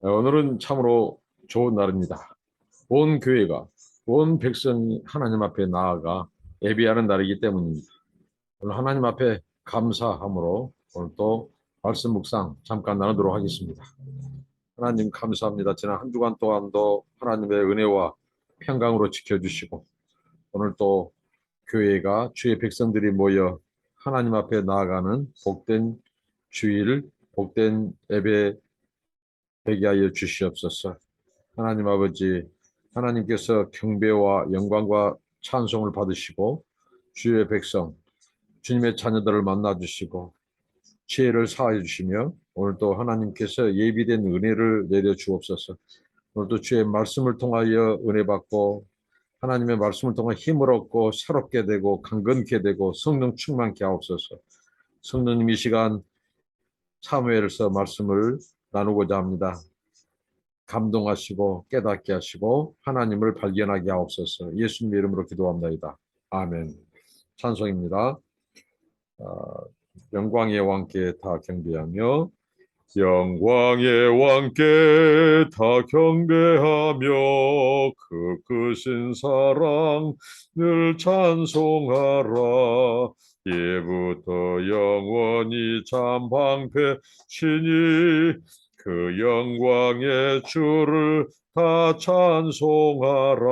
어, 오늘은 참으로 좋은 날입니다. 온 교회가, 온 백성이 하나님 앞에 나아가 예비하는 날이기 때문입니다. 오늘 하나님 앞에 감사함으로 오늘 또 말씀 묵상 잠깐 나누도록 하겠습니다. 하나님 감사합니다. 지난 한 주간 동안도 하나님의 은혜와 평강으로 지켜주시고 오늘 또 교회가 주의 백성들이 모여 하나님 앞에 나아가는 복된 주일, 복된 예배 되게 하여 주시옵소서. 하나님 아버지, 하나님께서 경배와 영광과 찬송을 받으시고 주의 백성, 주님의 자녀들을 만나 주시고 지혜를 사하여 주시며 오늘도 하나님께서 예비된 은혜를 내려 주옵소서. 오늘도 주의 말씀을 통하여 은혜 받고 하나님의 말씀을 통해 힘을 얻고 새롭게 되고 강건케 되고 성령 충만케 하옵소서. 성령님 이 시간 사무엘서 말씀을 나누고자 합니다. 감동하시고 깨닫게 하시고 하나님을 발견하게 하옵소서. 예수님의 이름으로 기도합니다. 아멘. 찬송입니다. 어, 영광의 왕께 다 경배하며 영광의 왕께 다 경배하며 그 크신 사랑 늘 찬송하라 예부터 영원히 참 방패시니 그 영광의 주를 다 찬송하라.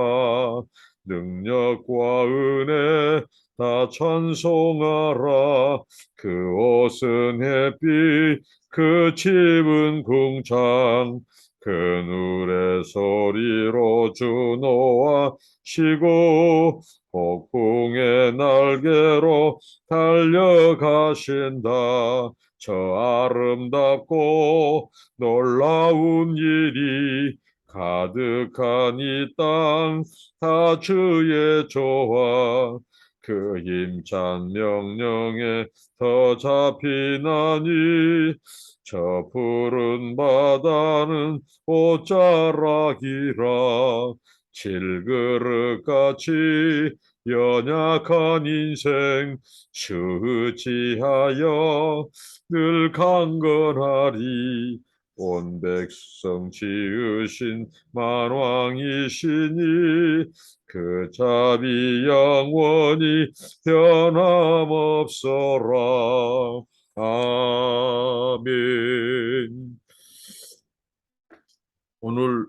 능력과 은혜 다 찬송하라. 그 옷은 햇빛 그 집은 궁창 그 누의 소리로 주노와 시고 폭풍의 날개로 달려가신다. 저 아름답고 놀라운 일이 가득한 이 땅 다 주의 조화. 그 힘찬 명령에 더 잡히나니 저 푸른 바다는 옷자락이라 질그릇같이 연약한 인생 주지하여 늘 강건하리. 온 백성 지으신 만왕이시니 그 자비 영원히 변함없어라 아멘 오늘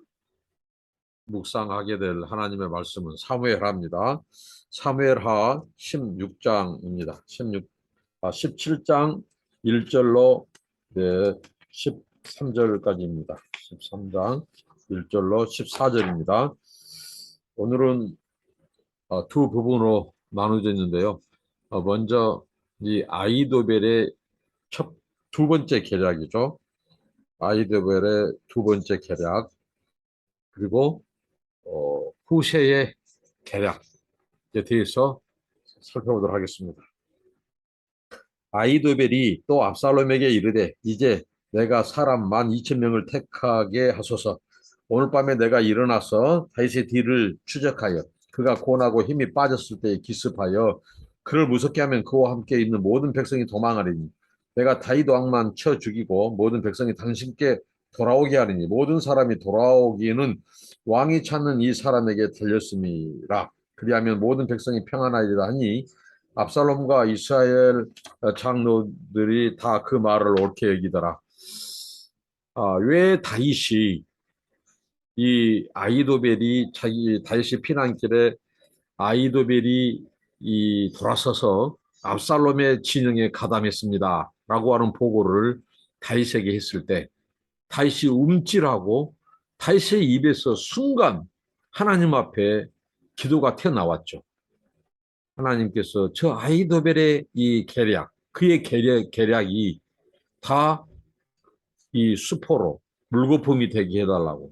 묵상하게 될 하나님의 말씀은 사무엘하입니다. 사무엘하 16장입니다. 16, 아, 17장 1절로 네, 13절까지입니다. 13장 1절로 14절입니다. 오늘은 어, 두 부분으로 나누어져 있는데요. 어, 먼저 이 아이도벨의 첫, 두 번째 계략이죠. 아이도벨의 두 번째 계략 그리고 어, 후세의 계략에 대해서 살펴보도록 하겠습니다. 아이도벨이 또 압살롬에게 이르되 이제 내가 사람 만 이천 명을 택하게 하소서. 오늘 밤에 내가 일어나서 다윗의 뒤를 추적하여 그가 고나고 힘이 빠졌을 때에 기습하여 그를 무섭게 하면 그와 함께 있는 모든 백성이 도망하리니 내가 다윗 왕만 쳐 죽이고 모든 백성이 당신께 돌아오게 하리니 모든 사람이 돌아오기에는 왕이 찾는 이 사람에게 들렸음이라 그리하면 모든 백성이 평안하리라 하니 압살롬과 이스라엘 장로들이 다 그 말을 옳게 여기더라. 아, 왜 다윗이 이 아이도벨이 자기 다윗이 피난길에 아이도벨이 이 돌아서서 압살롬의 진영에 가담했습니다 라고 하는 보고를 다윗에게 했을 때 다윗이 움찔하고 다윗의 입에서 순간 하나님 앞에 기도가 튀어나왔죠. 하나님께서 저 아이도벨의 이 계략, 그의 계략, 계략이 다 이 수포로 물거품이 되게 해달라고.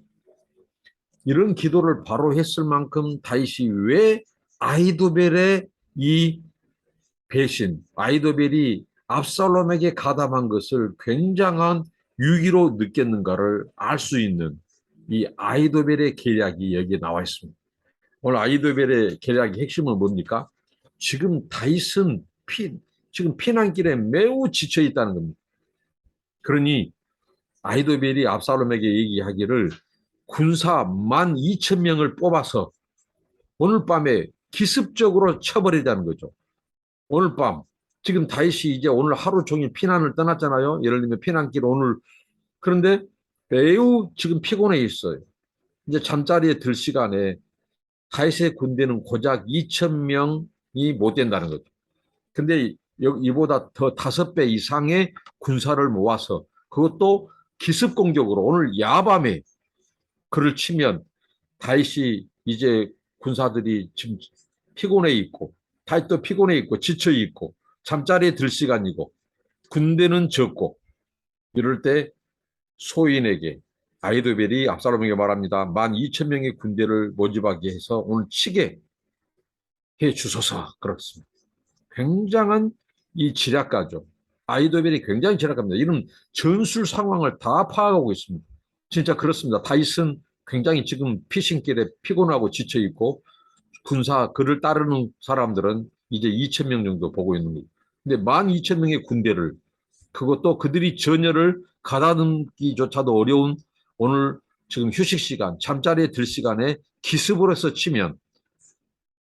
이런 기도를 바로 했을 만큼 다윗이 왜 아이도벨의 이 배신, 아이도벨이 압살롬에게 가담한 것을 굉장한 유기로 느꼈는가를 알 수 있는 이 아이도벨의 계략이 여기에 나와 있습니다. 오늘 아이도벨의 계략의 핵심은 뭡니까? 지금 다윗은 피, 지금 피난길에 매우 지쳐 있다는 겁니다. 그러니 아이도벨이 압살롬에게 얘기하기를 군사 만 이천 명을 뽑아서 오늘 밤에 기습적으로 쳐버리자는 거죠. 오늘 밤 지금 다윗이 이제 오늘 하루 종일 피난을 떠났잖아요. 예를 들면 피난길 오늘 그런데 매우 지금 피곤해 있어요. 이제 잠자리에 들 시간에 다윗의 군대는 고작 2천 명이 못 된다는 거죠. 근데 여- 이보다 더 다섯 배 이상의 군사를 모아서 그것도 기습 공격으로 오늘 야밤에 그를 치면 다윗이 이제 군사들이 지금 피곤해 있고 다윗도 피곤해 있고 지쳐 있고 잠자리에 들 시간이고 군대는 적고 이럴 때 소인에게 아이도벨이 압살롬에게 말합니다. 만 이천 명의 군대를 모집하게 해서 오늘 치게 해 주소서 그렇습니다. 굉장한 이 지략가죠. 아이도벨이 굉장히 지략가입니다. 이런 전술 상황을 다 파악하고 있습니다. 진짜 그렇습니다. 다윗은 굉장히 지금 피신길에 피곤하고 지쳐 있고 군사 그를 따르는 사람들은 이제 2천 명 정도 보고 있는 거예요. 근데 만 2천 명의 군대를 그것도 그들이 전열을 가다듬기조차도 어려운 오늘 지금 휴식 시간, 잠자리에 들 시간에 기습을 해서 치면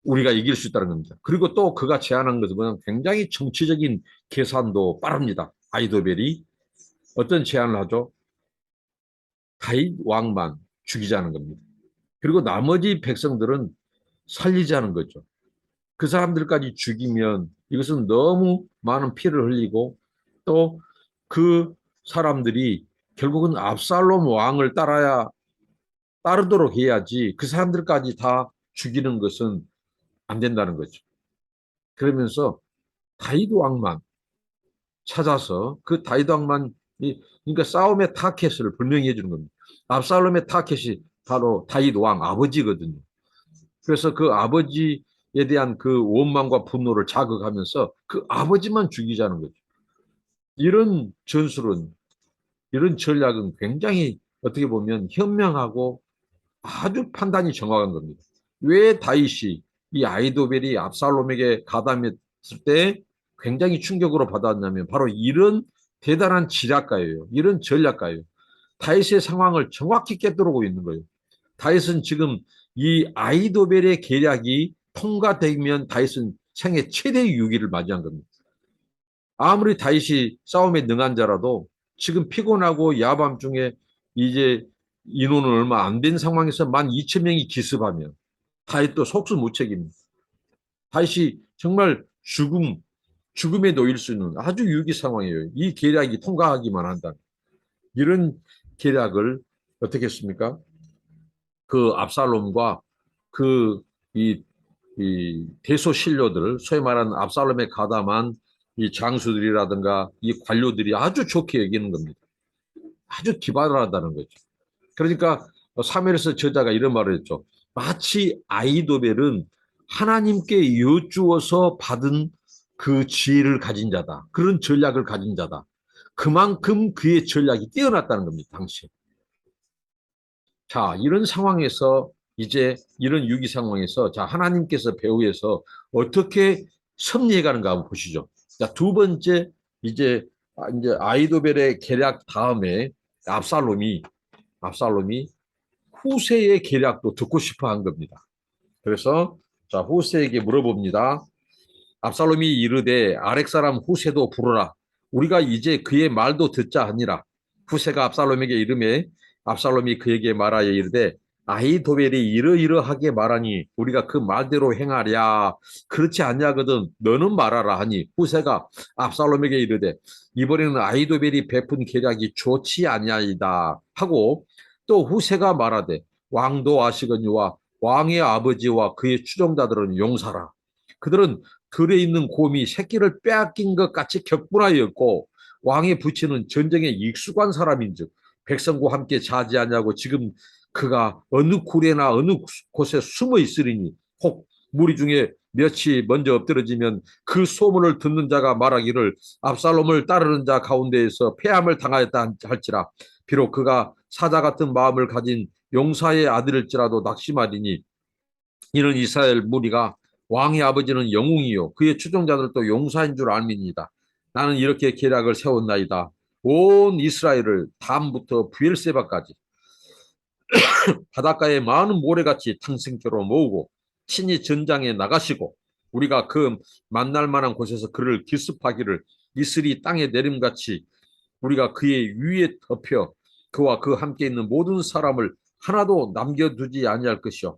우리가 이길 수 있다는 겁니다. 그리고 또 그가 제안한 것은 뭐냐면 굉장히 정치적인 계산도 빠릅니다. 아이도벨이 어떤 제안을 하죠? 다윗 왕만 죽이자는 겁니다. 그리고 나머지 백성들은 살리자는 거죠. 그 사람들까지 죽이면 이것은 너무 많은 피를 흘리고 또 그 사람들이 결국은 압살롬 왕을 따라야 따르도록 해야지 그 사람들까지 다 죽이는 것은 안 된다는 거죠. 그러면서 다윗 왕만 찾아서 그 다윗 왕만 이 그러니까 싸움의 타켓을 분명히 해주는 겁니다. 압살롬의 타켓이 바로 다윗 왕 아버지거든요. 그래서 그 아버지 에 대한 그 원망과 분노를 자극하면서 그 아버지만 죽이자는 거죠. 이런 전술은 이런 전략은 굉장히 어떻게 보면 현명하고 아주 판단이 정확한 겁니다. 왜 다윗이 이 아이도벨이 압살롬에게 가담했을 때 굉장히 충격으로 받았냐면 바로 이런 대단한 지략가예요. 이런 전략가예요. 다윗의 상황을 정확히 깨뜨리고 있는 거예요. 다윗은 지금 이 아이도벨의 계략이 통과되면 다윗은 생애 최대 위기를 맞이한 겁니다. 아무리 다윗이 싸움에 능한 자라도 지금 피곤하고 야밤중에 이제 인원은 얼마 안 된 상황에서 만 2천 명이 기습하면 다윗도 속수무책입니다. 다윗이 정말 죽음, 죽음에 놓일 수 있는 아주 위기 상황이에요. 이 계략이 통과하기만 한다. 이런 계략을 어떻게 했습니까? 그 압살롬과 그 이 이 대소신료들, 소위 말하는 압살롬에 가담한 이 장수들이라든가 이 관료들이 아주 좋게 여기는 겁니다. 아주 기발하다는 거죠. 그러니까 사무엘에서 저자가 이런 말을 했죠. 마치 아이도벨은 하나님께 여쭈어서 받은 그 지혜를 가진 자다. 그런 전략을 가진 자다. 그만큼 그의 전략이 뛰어났다는 겁니다. 당시. 자, 이런 상황에서 이제 이런 위기 상황에서 자 하나님께서 배후에서 어떻게 섭리해 가는가 한번 보시죠. 자, 두 번째 이제 아, 이제 아이도벨의 계략 다음에 압살롬이 압살롬이 후세의 계략도 듣고 싶어 한 겁니다. 그래서 자 후세에게 물어봅니다. 압살롬이 이르되 아렉 사람 후세도 부르라. 우리가 이제 그의 말도 듣자 하니라. 후세가 압살롬에게 이름에 압살롬이 그에게 말하여 이르되 아이도벨이 이러이러하게 말하니 우리가 그 말대로 행하랴. 그렇지 아니하거든 너는 말하라 하니 후세가 압살롬에게 이르되 이번에는 아이도벨이 베푼 계략이 좋지 아니하이다 하고 또 후세가 말하되 왕도 아시거니와 왕의 아버지와 그의 추종자들은 용사라. 그들은 들에 있는 곰이 새끼를 빼앗긴 것 같이 격분하였고 왕의 부친은 전쟁에 익숙한 사람인즉 백성과 함께 자지하냐고 지금 그가 어느 굴에나 어느 곳에 숨어 있으리니 혹 무리 중에 몇이 먼저 엎드러지면 그 소문을 듣는 자가 말하기를 압살롬을 따르는 자 가운데에서 패함을 당하였다 할지라. 비록 그가 사자 같은 마음을 가진 용사의 아들일지라도 낙심하리니 이는 이스라엘 무리가 왕의 아버지는 영웅이요 그의 추종자들도 용사인 줄 알미니이다. 나는 이렇게 계략을 세웠나이다. 온 이스라엘을 담부터 부엘세바까지 바닷가에 많은 모래같이 탕생교로 모으고 친히 전장에 나가시고 우리가 그 만날 만한 곳에서 그를 기습하기를 이슬이 땅에 내림같이 우리가 그의 위에 덮여 그와 그 함께 있는 모든 사람을 하나도 남겨두지 아니할 것이요.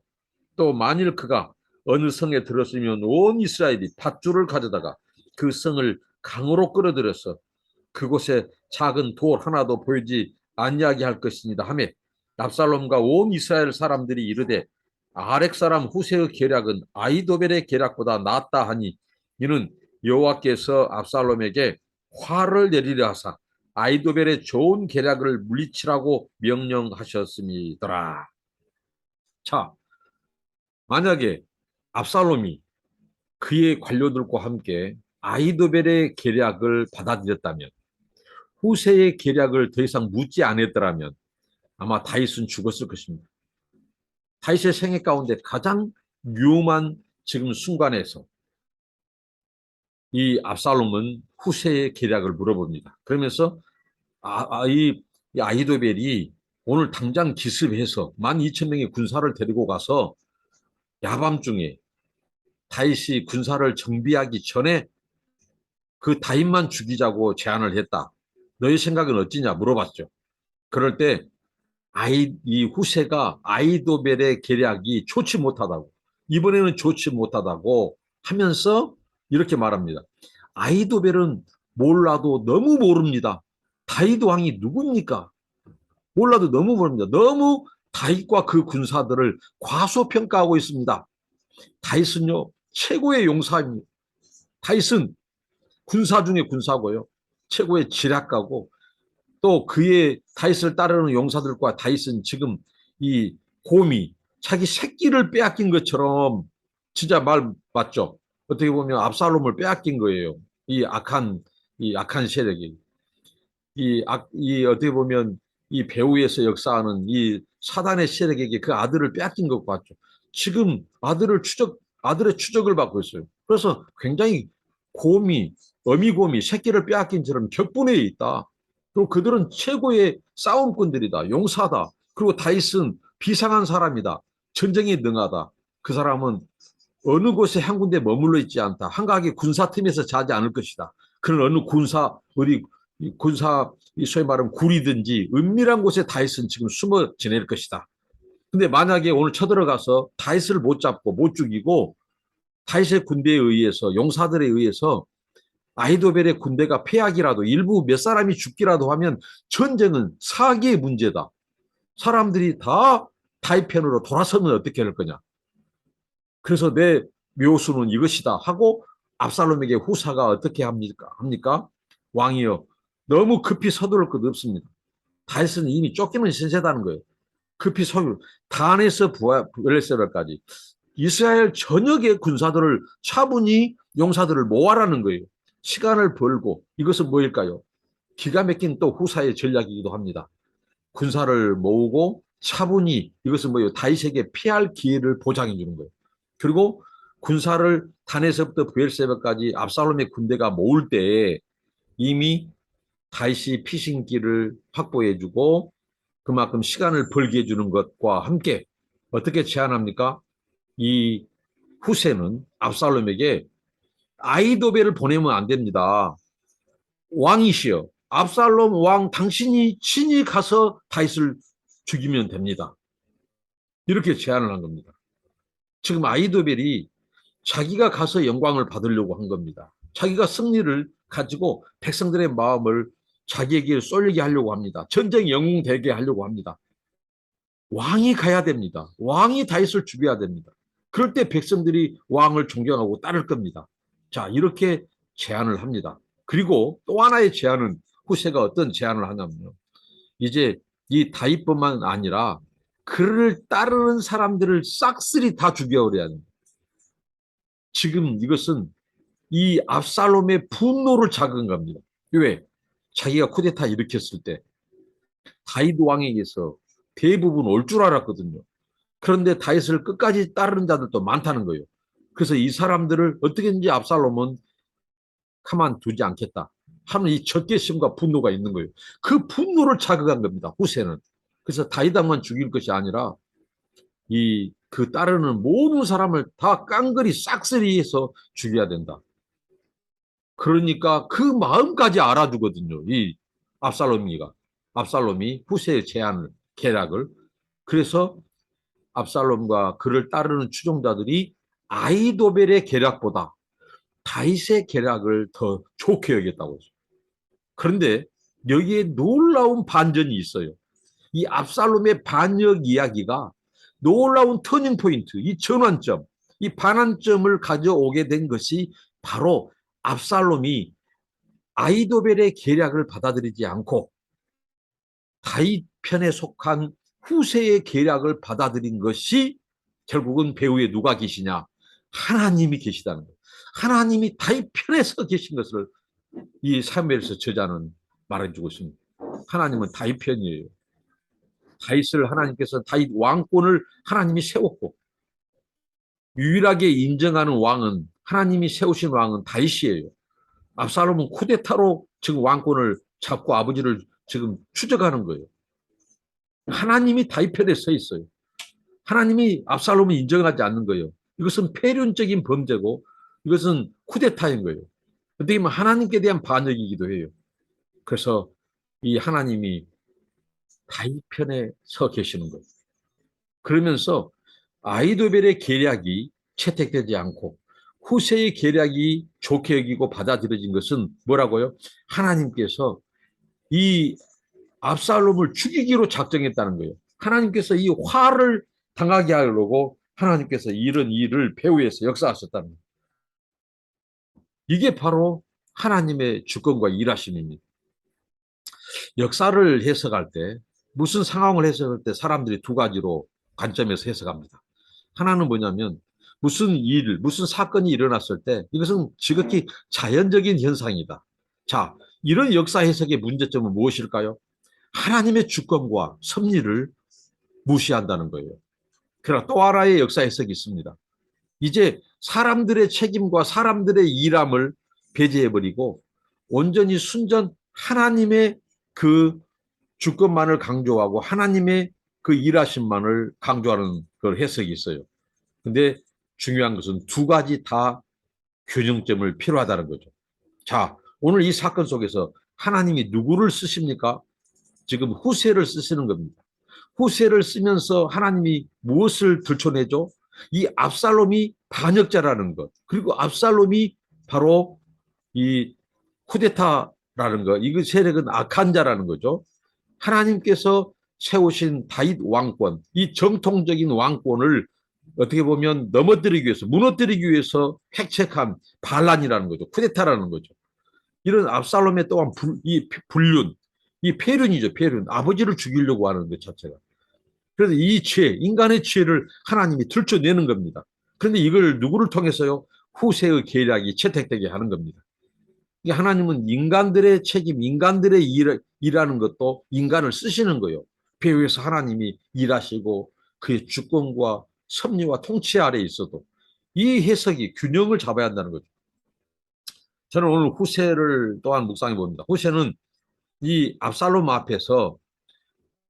또 만일 그가 어느 성에 들었으면 온 이스라엘이 밧줄을 가져다가 그 성을 강으로 끌어들여서 그곳에 작은 돌 하나도 보이지 아니하게 할 것입니다 하며 압살롬과 온 이스라엘 사람들이 이르되 아렉 사람 후세의 계략은 아이도벨의 계략보다 낫다 하니 이는 여호와께서 압살롬에게 화를 내리려 하사 아이도벨의 좋은 계략을 물리치라고 명령하셨습니다. 자, 만약에 압살롬이 그의 관료들과 함께 아이도벨의 계략을 받아들였다면 후세의 계략을 더 이상 묻지 않았더라면 아마 다윗은 죽었을 것입니다. 다윗의 생애 가운데 가장 위험한 지금 순간에서 이 압살롬은 후세의 계략을 물어봅니다. 그러면서 아, 아, 이, 이 아이도벨이 오늘 당장 기습해서 12,000명의 군사를 데리고 가서 야밤중에 다윗이 군사를 정비하기 전에 그 다윗만 죽이자고 제안을 했다. 너희 생각은 어찌냐 물어봤죠. 그럴 때 아이 이 후세가 아이도벨의 계략이 좋지 못하다고 이번에는 좋지 못하다고 하면서 이렇게 말합니다. 아이도벨은 몰라도 너무 모릅니다. 다윗 왕이 누굽니까? 몰라도 너무 모릅니다. 너무 다윗과 그 군사들을 과소평가하고 있습니다. 다윗은요 최고의 용사입니다. 다윗은 군사 중에 군사고요. 최고의 지략가고 또 그의 다윗을 따르는 용사들과 다윗은 지금 이 곰이 자기 새끼를 빼앗긴 것처럼 진짜 말 맞죠? 어떻게 보면 압살롬을 빼앗긴 거예요. 이 악한 이 악한 세력이 이, 악, 이 어떻게 보면 이 배후에서 역사하는 이 사단의 세력에게 그 아들을 빼앗긴 것 같죠. 지금 아들을 추적 아들의 추적을 받고 있어요. 그래서 굉장히 곰이 어미곰이 새끼를 빼앗긴 처럼 격분해 있다. 그리고 그들은 최고의 싸움꾼들이다. 용사다. 그리고 다윗은 비상한 사람이다. 전쟁에 능하다. 그 사람은 어느 곳에 한 군데 머물러 있지 않다. 한가하게 군사팀에서 자지 않을 것이다. 그런 어느 군사 어디 군사 소위 말하면 굴이든지 은밀한 곳에 다윗은 지금 숨어 지낼 것이다. 근데 만약에 오늘 쳐들어가서 다윗을 못 잡고 못 죽이고 다윗의 군대에 의해서 용사들에 의해서 아이도벨의 군대가 패악이라도 일부 몇 사람이 죽기라도 하면 전쟁은 사기의 문제다. 사람들이 다 편으로 돌아서면 어떻게 할 거냐. 그래서 내 묘수는 이것이다 하고 압살롬에게 후사가 어떻게 합니까? 합니까? 왕이여 너무 급히 서두를 것 없습니다. 다윗은 이미 쫓기는 신세다는 거예요. 급히 서둘 단에서 부엘세벨까지 이스라엘 전역의 군사들을 차분히 용사들을 모아라는 거예요. 시간을 벌고 이것은 뭐일까요? 기가 막힌 또 후사의 전략이기도 합니다. 군사를 모으고 차분히 이것은 뭐예요? 다윗에게 피할 기회를 보장해 주는 거예요. 그리고 군사를 단에서부터 부엘세바까지 압살롬의 군대가 모을 때 이미 다윗이 피신기를 확보해 주고 그만큼 시간을 벌게 해 주는 것과 함께 어떻게 제안합니까? 이 후세는 압살롬에게 아이도벨을 보내면 안 됩니다. 왕이시여 압살롬 왕 당신이 친히 가서 다윗을 죽이면 됩니다. 이렇게 제안을 한 겁니다. 지금 아이도벨이 자기가 가서 영광을 받으려고 한 겁니다. 자기가 승리를 가지고 백성들의 마음을 자기에게 쏠리게 하려고 합니다. 전쟁 영웅 되게 하려고 합니다. 왕이 가야 됩니다. 왕이 다윗을 죽여야 됩니다. 그럴 때 백성들이 왕을 존경하고 따를 겁니다. 자, 이렇게 제안을 합니다. 그리고 또 하나의 제안은 후세가 어떤 제안을 하냐면요. 이제 이 다윗뿐만 아니라 그를 따르는 사람들을 싹쓸이 다 죽여버려야 됩니다. 지금 이것은 이 압살롬의 분노를 자극한 겁니다. 왜? 자기가 쿠데타 일으켰을 때 다윗 왕에게서 대부분 올 줄 알았거든요. 그런데 다윗을 끝까지 따르는 자들도 많다는 거예요. 그래서 이 사람들을 어떻게든지 압살롬은 가만 두지 않겠다. 하는 이 적개심과 분노가 있는 거예요. 그 분노를 자극한 겁니다. 후세는. 그래서 다이당만 죽일 것이 아니라 이 그 따르는 모든 사람을 다 깡그리 싹쓸이해서 죽여야 된다. 그러니까 그 마음까지 알아두거든요. 이 압살롬이가 압살롬이 후세의 제안을 계략을 그래서 압살롬과 그를 따르는 추종자들이 아이도벨의 계략보다 다윗의 계략을 더 좋게 여겼다고 했어요. 그런데 여기에 놀라운 반전이 있어요. 이 압살롬의 반역 이야기가 놀라운 터닝 포인트, 이 전환점, 이 반환점을 가져오게 된 것이 바로 압살롬이 아이도벨의 계략을 받아들이지 않고 다윗 편에 속한 후세의 계략을 받아들인 것이 결국은 배후에 누가 계시냐? 하나님이 계시다는 거예요. 하나님이 다윗 편에 서 계신 것을 이 사무엘서 저자는 말해주고 있습니다. 하나님은 다윗 편이에요. 다윗을 하나님께서 다윗 왕권을 하나님이 세웠고 유일하게 인정하는 왕은 하나님이 세우신 왕은 다윗이에요. 압살롬은 쿠데타로 지금 왕권을 잡고 아버지를 지금 추적하는 거예요. 하나님이 다윗 편에 서 있어요. 하나님이 압살롬을 인정하지 않는 거예요. 이것은 폐륜적인 범죄고 이것은 쿠데타인 거예요. 어떻게 보면 하나님께 대한 반역이기도 해요. 그래서 이 하나님이 다윗 편에 서 계시는 거예요. 그러면서 아이도벨의 계략이 채택되지 않고 후세의 계략이 좋게 여기고 받아들여진 것은 뭐라고요? 하나님께서 이 압살롬을 죽이기로 작정했다는 거예요. 하나님께서 이 화를 당하게 하려고 하나님께서 이런 일을 배후에서 역사하셨다는 거예요. 이게 바로 하나님의 주권과 일하심입니다. 역사를 해석할 때 무슨 상황을 해석할 때 사람들이 두 가지로 관점에서 해석합니다. 하나는 뭐냐면 무슨 일, 무슨 사건이 일어났을 때 이것은 지극히 자연적인 현상이다. 자, 이런 역사 해석의 문제점은 무엇일까요? 하나님의 주권과 섭리를 무시한다는 거예요. 그러나 또 하나의 역사 해석이 있습니다. 이제 사람들의 책임과 사람들의 일함을 배제해버리고 온전히 순전 하나님의 그 주권만을 강조하고 하나님의 그 일하심만을 강조하는 그 해석이 있어요. 근데 중요한 것은 두 가지 다 균형점을 필요하다는 거죠. 자, 오늘 이 사건 속에서 하나님이 누구를 쓰십니까? 지금 후세를 쓰시는 겁니다. 후세를 쓰면서 하나님이 무엇을 들춰내죠? 이 압살롬이 반역자라는 것, 그리고 압살롬이 바로 이 쿠데타라는 것, 이 세력은 악한 자라는 거죠. 하나님께서 세우신 다윗 왕권, 이 정통적인 왕권을 어떻게 보면 넘어뜨리기 위해서, 무너뜨리기 위해서 획책한 반란이라는 거죠. 쿠데타라는 거죠. 이런 압살롬의 또한 불, 이 불륜, 이 폐륜이죠, 폐륜. 아버지를 죽이려고 하는 것 자체가. 그래서 이 죄, 인간의 죄를 하나님이 들춰내는 겁니다. 그런데 이걸 누구를 통해서요? 후세의 계략이 채택되게 하는 겁니다. 하나님은 인간들의 책임, 인간들의 일, 일하는 것도 인간을 쓰시는 거예요. 배후에서 하나님이 일하시고 그의 주권과 섭리와 통치 아래 있어도 이 해석이 균형을 잡아야 한다는 거죠. 저는 오늘 후세를 또한 묵상해 봅니다. 후세는 이 압살롬 앞에서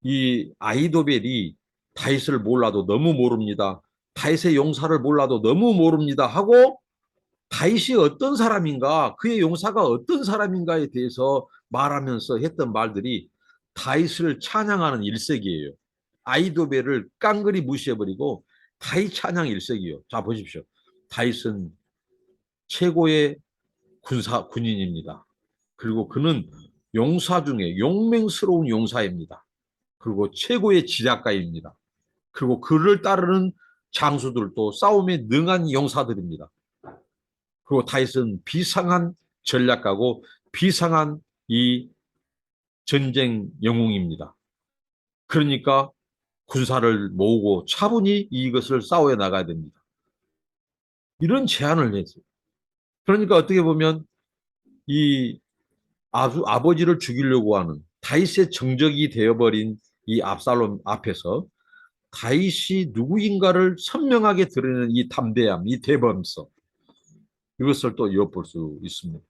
이 아이도벨이 다윗을 몰라도 너무 모릅니다. 다윗의 용사를 몰라도 너무 모릅니다 하고 다윗이 어떤 사람인가, 그의 용사가 어떤 사람인가에 대해서 말하면서 했던 말들이 다윗을 찬양하는 일색이에요. 아이도벨을 깡그리 무시해버리고 다윗 찬양 일색이요. 자 보십시오. 다윗은 최고의 군사 군인입니다. 그리고 그는 용사 중에 용맹스러운 용사입니다. 그리고 최고의 지략가입니다. 그리고 그를 따르는 장수들도 싸움에 능한 용사들입니다. 그리고 다윗은 비상한 전략가고 비상한 이 전쟁 영웅입니다. 그러니까 군사를 모으고 차분히 이것을 싸워야 나가야 됩니다. 이런 제안을 했어요. 그러니까 어떻게 보면 이 아버지를 죽이려고 하는 다윗의 정적이 되어버린 이 압살롬 앞에서 다윗이 누구인가를 선명하게 드러내는 이 담대함, 이 대범성 이것을 또 엿볼 수 있습니다.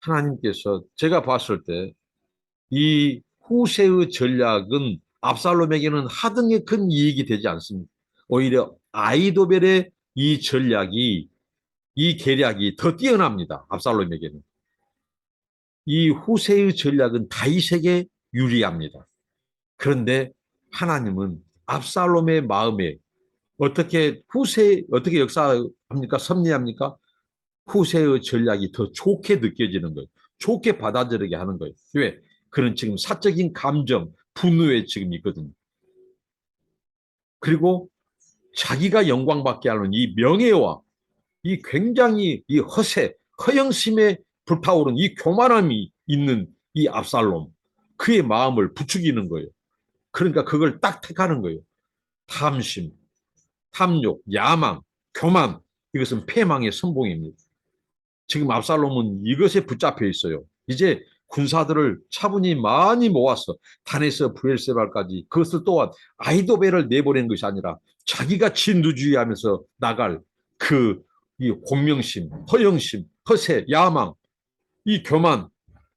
하나님께서 제가 봤을 때 이 후세의 전략은 압살롬에게는 하등의 큰 이익이 되지 않습니다. 오히려 아이도벨의 이 전략이 이 계략이 더 뛰어납니다. 압살롬에게는. 이 후세의 전략은 다윗에게 유리합니다. 그런데 하나님은 압살롬의 마음에 어떻게 후세 어떻게 역사합니까? 섭리합니까? 후세의 전략이 더 좋게 느껴지는 거예요. 좋게 받아들이게 하는 거예요. 왜? 그는 지금 사적인 감정, 분노에 지금 있거든요. 그리고 자기가 영광받게 하는 이 명예와 이 굉장히 이 허세, 허영심에 불타오른 이 교만함이 있는 이 압살롬, 그의 마음을 부추기는 거예요. 그러니까 그걸 딱 택하는 거예요. 탐심, 탐욕, 야망, 교만, 이것은 패망의 선봉입니다. 지금 압살롬은 이것에 붙잡혀 있어요. 이제 군사들을 차분히 많이 모았어. 단에서 부엘세발까지 그것을 또한 아이도벨을 내보낸 것이 아니라 자기가 진두주의하면서 나갈 그 이 공명심, 허영심, 허세, 야망, 이 교만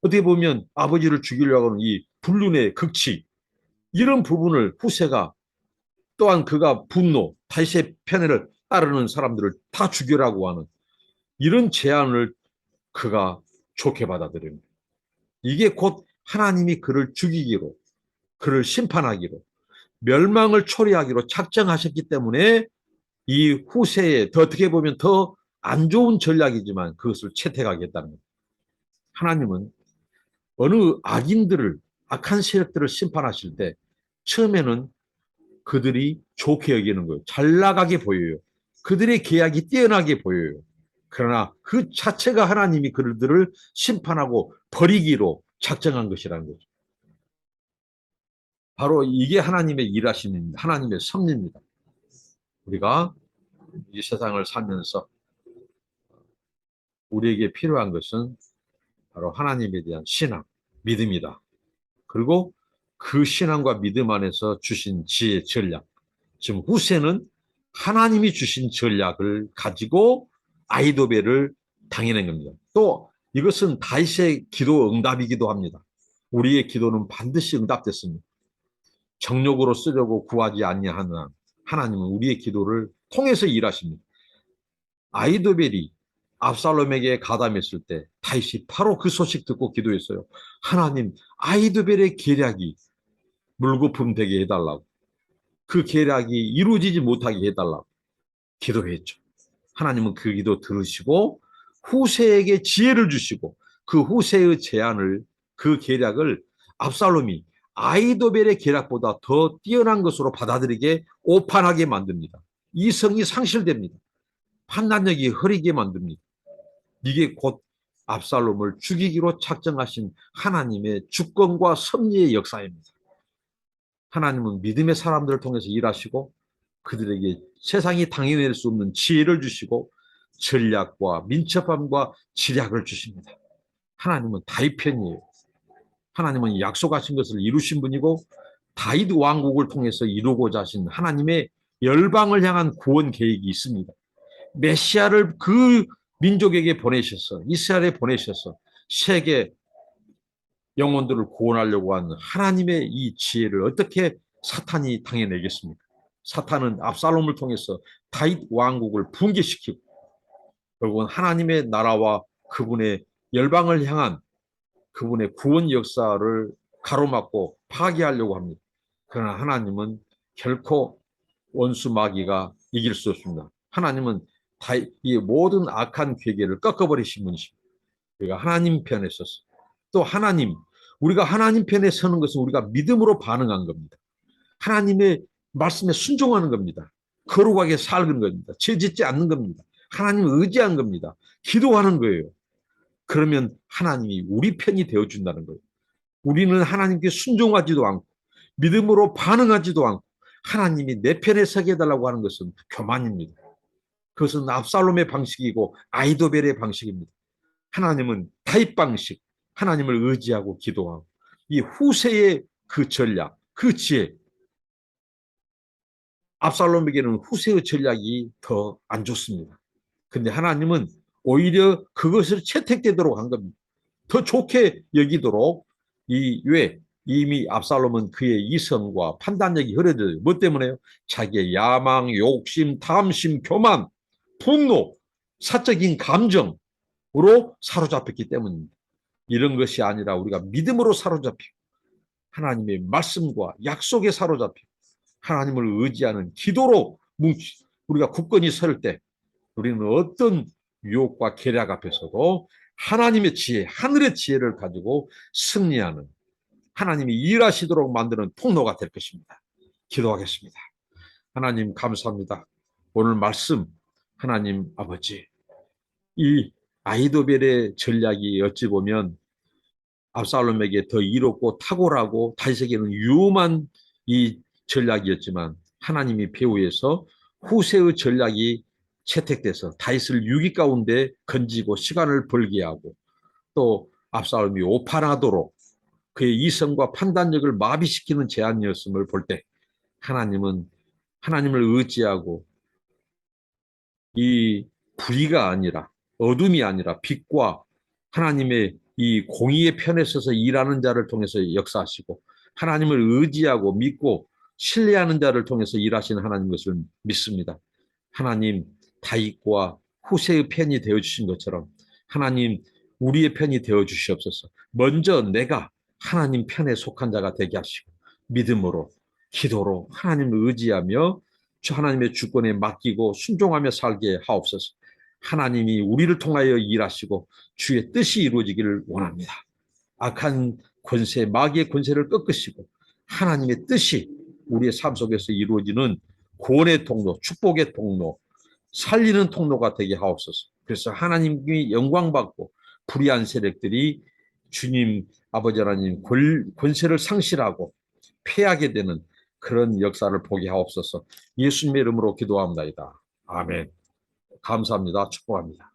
어떻게 보면 아버지를 죽이려고 하는 이 불륜의 극치 이런 부분을 후세가 또한 그가 분노, 다시의 편애를 따르는 사람들을 다 죽여라고 하는 이런 제안을 그가 좋게 받아들입니다. 이게 곧 하나님이 그를 죽이기로, 그를 심판하기로, 멸망을 초래하기로 작정하셨기 때문에 이 후세에 더 어떻게 보면 더 안 좋은 전략이지만 그것을 채택하겠다는 겁니다. 하나님은 어느 악인들을, 악한 세력들을 심판하실 때 처음에는 그들이 좋게 여기는 거예요. 잘 나가게 보여요. 그들의 계약이 뛰어나게 보여요. 그러나 그 자체가 하나님이 그들을 심판하고 버리기로 작정한 것이라는 거죠. 바로 이게 하나님의 일하시는 하나님의 섭리입니다. 우리가 이 세상을 살면서 우리에게 필요한 것은 바로 하나님에 대한 신앙, 믿음이다. 그리고 그 신앙과 믿음 안에서 주신 지혜, 전략. 지금 후세는 하나님이 주신 전략을 가지고 아이도벨을 당해낸 겁니다. 또 이것은 다윗의 기도 응답이기도 합니다. 우리의 기도는 반드시 응답됐습니다. 정욕으로 쓰려고 구하지 아니하는 하나님은 우리의 기도를 통해서 일하십니다. 아이도벨이 압살롬에게 가담했을 때 다윗이 바로 그 소식 듣고 기도했어요. 하나님 아이도벨의 계략이 물거품 되게 해달라고 그 계략이 이루어지지 못하게 해달라고 기도했죠. 하나님은 그 기도 들으시고 후세에게 지혜를 주시고 그 후세의 제안을 그 계략을 압살롬이 아이도벨의 계략보다 더 뛰어난 것으로 받아들이게 오판하게 만듭니다. 이성이 상실됩니다. 판단력이 흐리게 만듭니다. 이게 곧 압살롬을 죽이기로 작정하신 하나님의 주권과 섭리의 역사입니다. 하나님은 믿음의 사람들을 통해서 일하시고 그들에게 세상이 당해낼 수 없는 지혜를 주시고 전략과 민첩함과 지략을 주십니다. 하나님은 다윗 편이에요. 하나님은 약속하신 것을 이루신 분이고 다윗 왕국을 통해서 이루고자 하신 하나님의 열방을 향한 구원 계획이 있습니다. 메시아를 그 민족에게 보내셔서 이스라엘에 보내셔서 세계 영혼들을 구원하려고 하는 하나님의 이 지혜를 어떻게 사탄이 당해내겠습니까? 사탄은 압살롬을 통해서 다윗 왕국을 붕괴시키고 결국은 하나님의 나라와 그분의 열방을 향한 그분의 구원 역사를 가로막고 파괴하려고 합니다. 그러나 하나님은 결코 원수 마귀가 이길 수 없습니다. 하나님은 다, 이 모든 악한 괴계를 꺾어버리신 분이십니다. 우리가 하나님 편에 서서 또 하나님 우리가 하나님 편에 서는 것은 우리가 믿음으로 반응한 겁니다. 하나님의 말씀에 순종하는 겁니다. 거룩하게 살는 겁니다. 죄 짓지 않는 겁니다. 하나님을 의지한 겁니다. 기도하는 거예요. 그러면 하나님이 우리 편이 되어준다는 거예요. 우리는 하나님께 순종하지도 않고 믿음으로 반응하지도 않고 하나님이 내 편에 서게 해달라고 하는 것은 교만입니다. 그것은 압살롬의 방식이고 아이도벨의 방식입니다. 하나님은 타입 방식, 하나님을 의지하고 기도하고 이 후세의 그 전략, 그 지혜. 압살롬에게는 후세의 전략이 더 안 좋습니다. 근데 하나님은 오히려 그것을 채택되도록 한 겁니다. 더 좋게 여기도록 이 왜 이미 압살롬은 그의 이성과 판단력이 흐려져요. 뭐 때문에요? 자기의 야망, 욕심, 탐심, 교만, 분노, 사적인 감정으로 사로잡혔기 때문입니다. 이런 것이 아니라 우리가 믿음으로 사로잡히고 하나님의 말씀과 약속에 사로잡히고 하나님을 의지하는 기도로 뭉치 우리가 굳건히 설 때 우리는 어떤 유혹과 계략 앞에서도 하나님의 지혜, 하늘의 지혜를 가지고 승리하는 하나님이 일하시도록 만드는 통로가 될 것입니다. 기도하겠습니다. 하나님 감사합니다. 오늘 말씀 하나님 아버지 이 아이도벨의 전략이 어찌 보면 압살롬에게 더 이롭고 탁월하고 다윗에게는 유험한 이 전략이었지만 하나님이 배후에서 후세의 전략이 채택돼서 다윗을 유기 가운데 건지고 시간을 벌게 하고 또 압살롬이 오판하도록 그의 이성과 판단력을 마비시키는 제안이었음을 볼 때 하나님은 하나님을 의지하고 이 불의가 아니라 어둠이 아니라 빛과 하나님의 이 공의의 편에 서서 일하는 자를 통해서 역사하시고 하나님을 의지하고 믿고 신뢰하는 자를 통해서 일하시는 하나님 것을 믿습니다. 하나님 다윗과 후세의 편이 되어 주신 것처럼 하나님 우리의 편이 되어 주시옵소서. 먼저 내가 하나님 편에 속한 자가 되게 하시고 믿음으로 기도로 하나님을 의지하며 주 하나님의 주권에 맡기고 순종하며 살게 하옵소서. 하나님이 우리를 통하여 일하시고 주의 뜻이 이루어지기를 원합니다. 악한 권세, 마귀의 권세를 꺾으시고 하나님의 뜻이 우리의 삶 속에서 이루어지는 구원의 통로, 축복의 통로, 살리는 통로가 되게 하옵소서. 그래서 하나님이 영광 받고 불의한 세력들이 주님 아버지 하나님 권- 권세를 상실하고 패하게 되는 그런 역사를 보게 하옵소서. 예수님의 이름으로 기도합니다. 아멘. 감사합니다. 축복합니다.